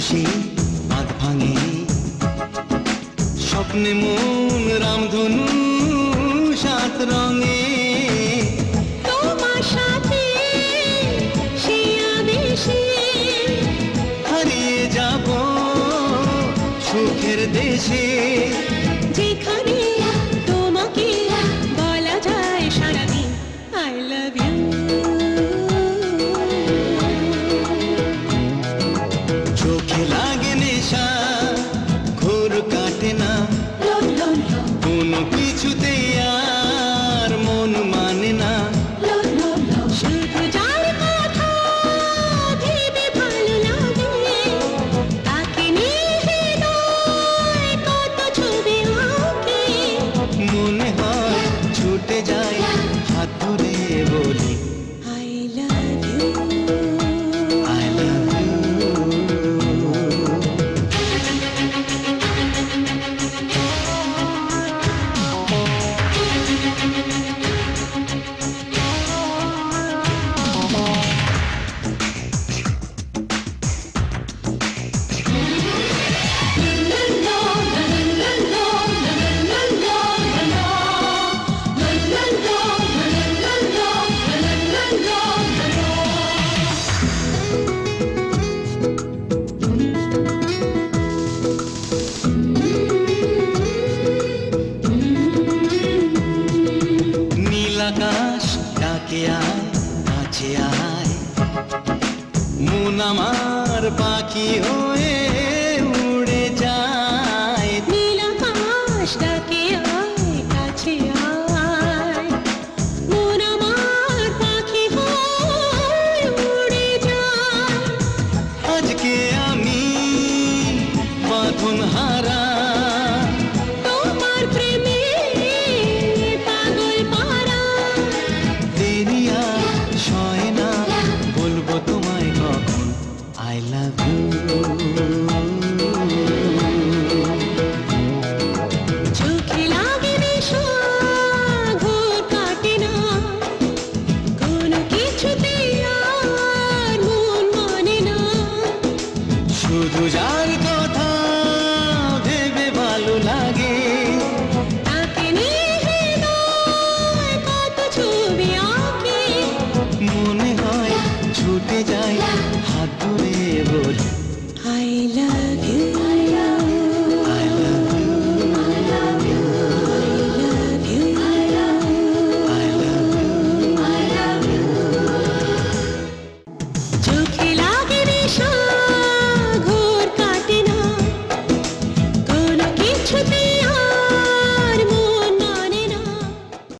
খুশি ভাঙে। স্বপ্নে মন রামধনু সাত রঙে। হারিয়ে যাব সুখের দেশে। যেখানে আকাশ ডাকে আয় কাছে আয়। মন আমার পাখি হয়ে উড়ে যায়। নীল আকাশ ডাকে শুধু যার